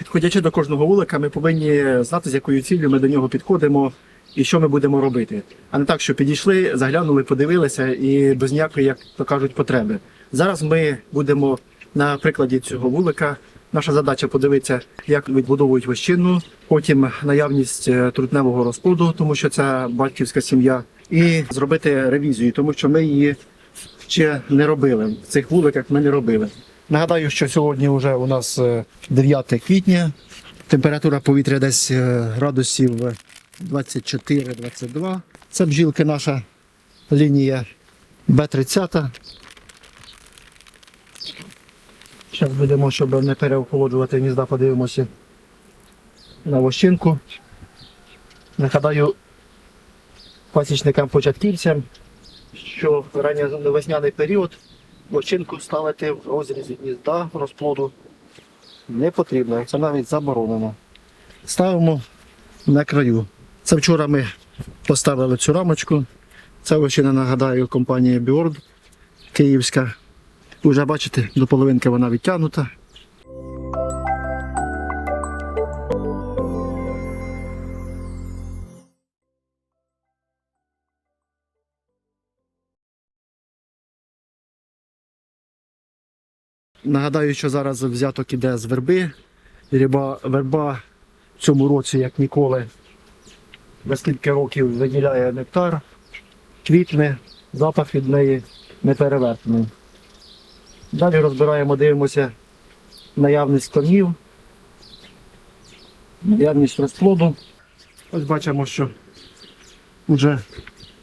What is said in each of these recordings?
Підходячи до кожного вулика, ми повинні знати, з якою ціллю ми до нього підходимо і що ми будемо робити. А не так, що підійшли, заглянули, подивилися і без ніякої, як то кажуть, потреби. Зараз ми будемо на прикладі цього вулика. Наша задача подивитися, як відбудовують вощину, потім наявність е, трутневого розплоду, тому що це батьківська сім'я, і зробити ревізію, тому що ми її ще не робили. В цих вуликах ми не робили. Нагадаю, що сьогодні вже у нас е, 9 квітня. Температура повітря десь е, градусів 24-22. Це бджілки наша лінія Б-30. Зараз будемо, щоб не переохолоджувати гнізда, подивимося на вощинку. Нагадаю пасічникам початківцям, що ранньовесняний період вощинку ставити в розрізі гнізда розплоду не потрібно, це навіть заборонено. Ставимо на краю. Це вчора ми поставили цю рамочку. Це вощина, нагадаю, компанія Біорд Київська. Уже бачите, до половинки вона відтягнута. Нагадаю, що зараз взяток іде з верби. Верба, верба в цьому році, як ніколи, за скільки років виділяє нектар, квітне, запах від неї неперевершений. Далі розбираємо, дивимося наявність корнів, наявність розплоду. Ось бачимо, що вже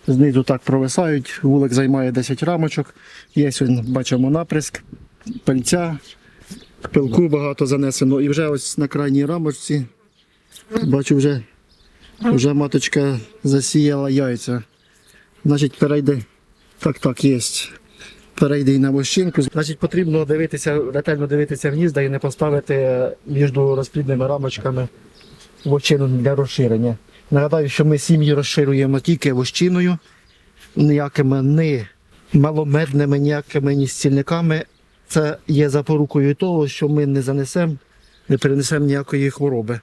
знизу так провисають. Вулик займає 10 рамочок. Є бачимо наприск, пильця, пилку багато занесено. І вже ось на крайній рамочці бачу вже, вже маточка засіяла яйця. Значить, перейде. Так, так, є. Перейде і на вощинку. Значить, потрібно дивитися, ретельно дивитися гнізда і не поставити між розплідними рамочками вощину для розширення. Нагадаю, що ми сім'ї розширюємо тільки вощиною, ніякими не маломедними, ніякими ні стільниками. Це є запорукою того, що ми не занесемо, не перенесемо ніякої хвороби.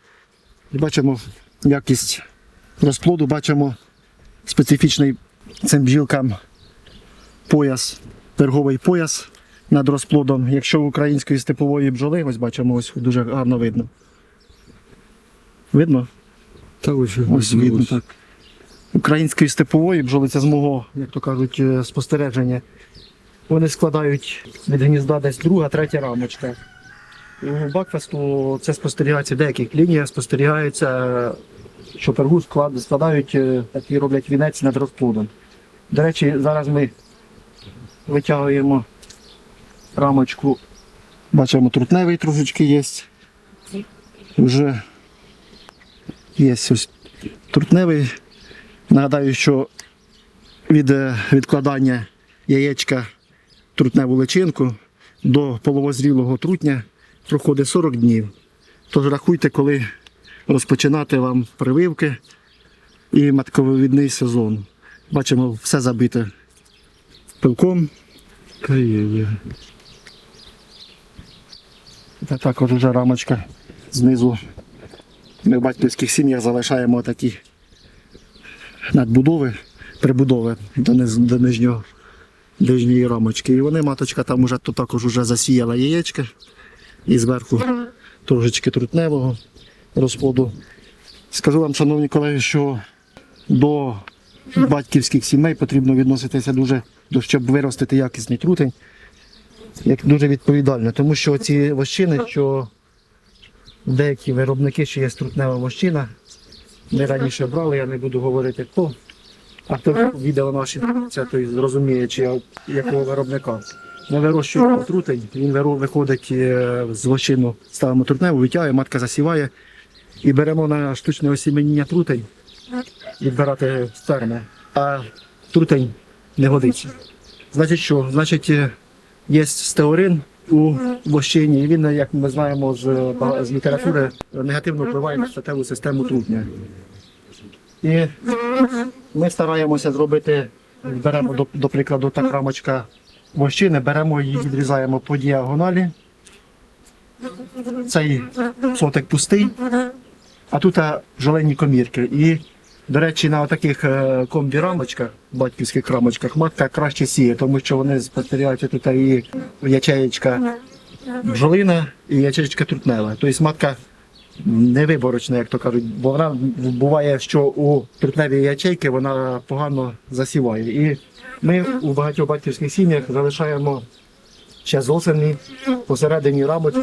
Бачимо якість розплоду, бачимо специфічний цим бджілкам пояс, перговий пояс над розплодом. Якщо в української степової бджоли, ось бачимо, ось дуже гарно видно. Видно? Та ось, Ось видно так. Української степової бджоли, це з мого, як то кажуть, е, спостереження. Вони складають від гнізда десь друга, третя рамочка. У Бакфесту це спостерігається в деяких лініях, спостерігається, що пергу складають, е, такий роблять вінець над розплодом. До речі, зараз ми витягуємо рамочку. Бачимо, трутневий трошечки є. Вже є ось трутневий. Нагадаю, що від е, відкладання яєчка трутневу личинку до половозрілого трутня проходить 40 днів. Тож рахуйте, коли розпочинати вам прививки і матковивідний сезон. Бачимо, все забите пилком. Та також вже рамочка знизу. Ми в батьківських сім'ях залишаємо такі надбудови, прибудови до нижнього, нижньої рамочки. І вони, маточка там уже то також вже засіяла яєчка і зверху трошечки трутневого розплоду. Скажу вам, шановні колеги, що до батьківських сімей потрібно відноситися дуже, щоб виростити якісний трутень як дуже відповідально, тому що ці вощини, що деякі виробники, що є струтнева вощина, ми раніше брали, я не буду говорити хто. А хто відео наші той зрозуміє, чи якого виробника. Ми вирощуємо трутень, він виходить е, з вощину, ставимо трутневу, витягує, матка засіває і беремо на штучне осіменіння трутень, відбирати з ферми, а трутень не годиться. Значить що? Значить, е, є стеорин у вощині, і він, як ми знаємо з, з літератури, негативно впливає на статеву систему трутня. І ми стараємося зробити, беремо до, до прикладу, так рамочка вощини, беремо її, відрізаємо по діагоналі цей сотик пустий, а тут а, бджолині комірки. І, до речі, на таких комбі-рамочках, батьківських рамочках, матка краще сіє, тому що вони спостерігаються тут і ячеєчка бджолина і ячеєчка трутнева. Тобто матка невиборочна, як то кажуть, бо вона буває, що у трутневій ячейки вона погано засіває. І ми у багатьох батьківських сім'ях залишаємо ще з осені посередині рамочку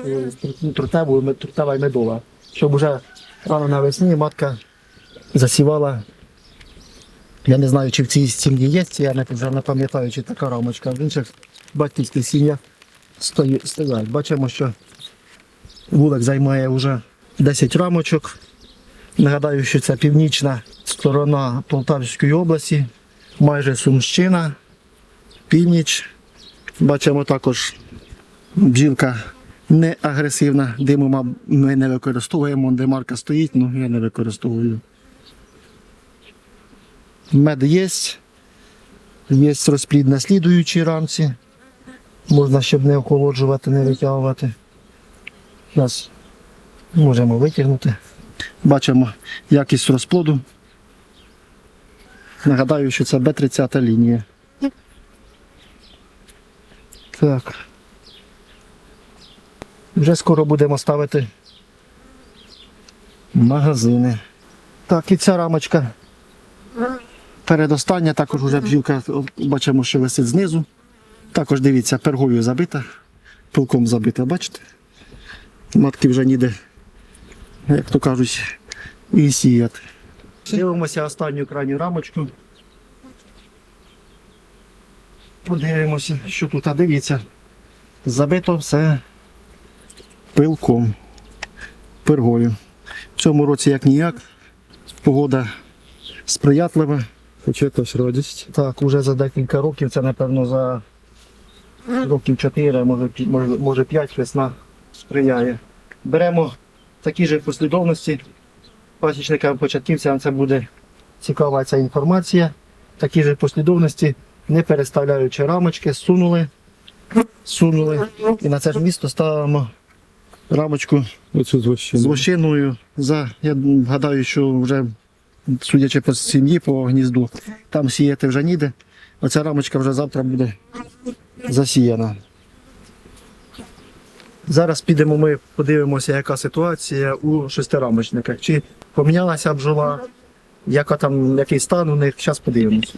трутневу, трутнева і медова, щоб уже рано навесні матка засівала. Я не знаю, чи в цій сім'ї є, я не, пам'ятаю, чи така рамочка. В інших батьківських сім'ях стої- стоять. Бачимо, що вулик займає вже 10 рамочок. Нагадаю, що це північна сторона Полтавської області, майже Сумщина, північ. Бачимо також бджілка не агресивна. Диму ми не використовуємо, де марка стоїть, ну я не використовую. Мед є. Є розплід на слідуючій рамці. Можна, щоб не охолоджувати, не витягувати. Зараз можемо витягнути. Бачимо якість розплоду. Нагадаю, що це Б-30 лінія. Так. Вже скоро будемо ставити магазини. Так, і ця рамочка. Передостання, також вже бджілка, бачимо, що висить знизу. Також дивіться, пергою забита, пилком забита, бачите? Матки вже ніде, як то кажуть, і сіяти. Дивимося останню крайню рамочку. Подивимося, що тут. А дивіться. Забито все пилком, пергою. В цьому році як ніяк. Погода сприятлива. Хоч якась радість. Так, уже за декілька років, це напевно за років 4, може, може 5 весна сприяє. Беремо такі ж послідовності. Пасічникам початківцям це буде цікава ця інформація. Такі ж послідовності, не переставляючи рамочки, сунули, сунули. І на це ж місто ставимо рамочку Оцю з з вощиною. вощиною. За, я гадаю, що вже, судячи по сім'ї, по гнізду, там сіяти вже ніде. Оця рамочка вже завтра буде засіяна. Зараз підемо ми подивимося, яка ситуація у шестирамочниках. Чи помінялася бджола, яка там, який стан у них, зараз подивимося.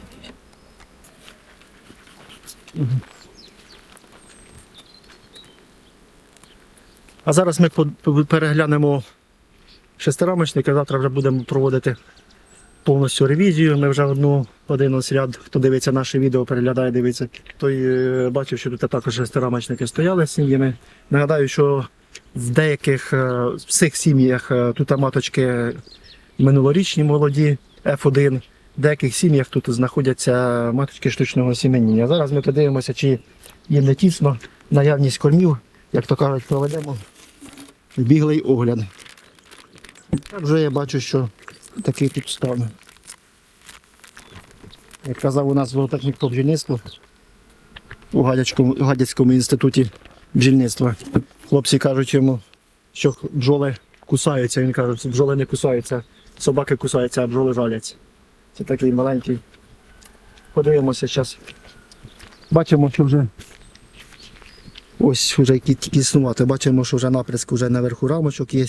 А зараз ми переглянемо шестирамочники. Завтра вже будемо проводити повністю ревізію. Ми вже одну один ось ряд, хто дивиться наше відео, переглядає, дивиться. Той е, бачив, що тут також шестирамочники стояли з сім'ями. Нагадаю, що в деяких е, в цих сім'ях е, тут маточки минулорічні молоді F1. В деяких сім'ях тут знаходяться маточки штучного сім'яння. Зараз ми подивимося, чи їм не тісно наявність кормів, як то кажуть, проведемо біглий огляд. Вже я бачу, що тут стан. Як казав у нас зоотехнік по бджільництву у Гадяцькому, Гадяцькому інституті бджільництва. Хлопці кажуть йому, що бджоли кусаються. Він каже, що бджоли не кусаються, собаки кусаються, а бджоли жаляться. Це такий маленький. Подивимося зараз. Бачимо, що вже ось вже існувати. Бачимо, що вже наприск вже наверху рамочок є.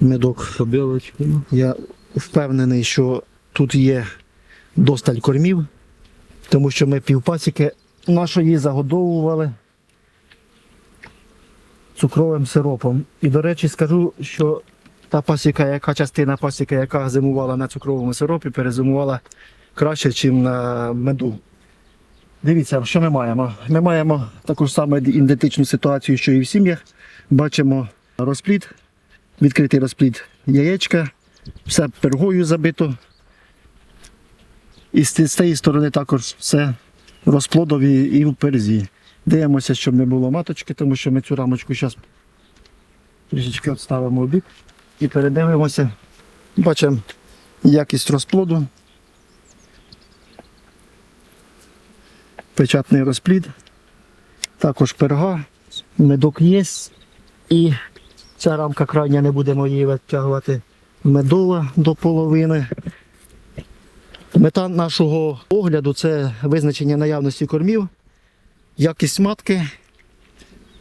Медок. Ну. Я впевнений, що тут є досталь кормів, тому що ми півпасіки нашої загодовували цукровим сиропом. І, до речі, скажу, що та пасіка, яка частина пасіки, яка зимувала на цукровому сиропі, перезимувала краще, ніж на меду. Дивіться, що ми маємо. Ми маємо таку ж саме ідентичну ситуацію, що і в сім'ях. Бачимо розплід, відкритий розплід яєчка, все пергою забито. І з цієї сторони також все розплодові і в перзі. Дивимося, щоб не було маточки, тому що ми цю рамочку зараз трішечки відставимо в бік і передивимося. Бачимо якість розплоду. Печатний розплід. Також перга, медок є. І ця рамка крайня не будемо її витягувати. Медова до половини. Мета нашого огляду це визначення наявності кормів, якість матки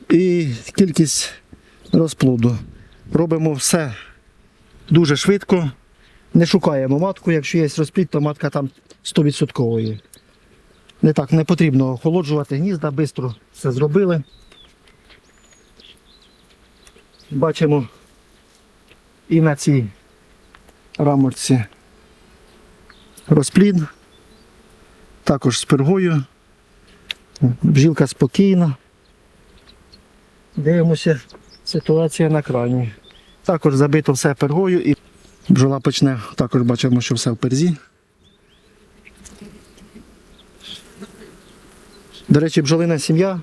і кількість розплоду. Робимо все дуже швидко. Не шукаємо матку, якщо є розплід, то матка там 100% є. Не так, не потрібно охолоджувати гнізда, швидко все зробили. Бачимо і на цій рамочці розплід. Також з пергою. Бжілка спокійна. Дивимося, ситуація на крані. Також забито все пергою і бджола почне. Також бачимо, що все в перзі. До речі, бджолина сім'я,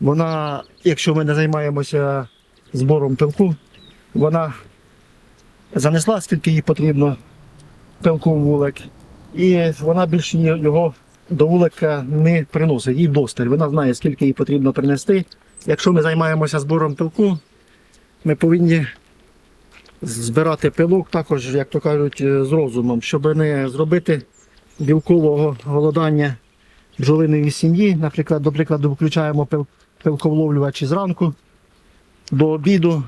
вона, якщо ми не займаємося збором пилку, вона занесла, скільки їй потрібно пилку в вулик, і вона більше його до вулика не приносить, їй вдосталь. Вона знає, скільки їй потрібно принести. Якщо ми займаємося збором пилку, ми повинні збирати пилок також, як то кажуть, е, з розумом, щоб не зробити білкового голодання бджолиної сім'ї. Наприклад, до прикладу, включаємо пил, пилковловлювачі зранку до обіду.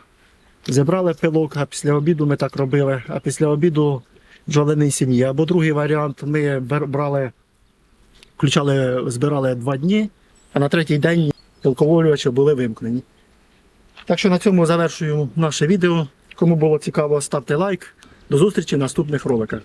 Зібрали пилок, а після обіду ми так робили, а після обіду бджолиної сім'ї. Або другий варіант, ми брали, включали, збирали два дні, а на третій день пілковолювачі були вимкнені. Так що на цьому завершую наше відео. Кому було цікаво, ставте лайк. До зустрічі в наступних роликах.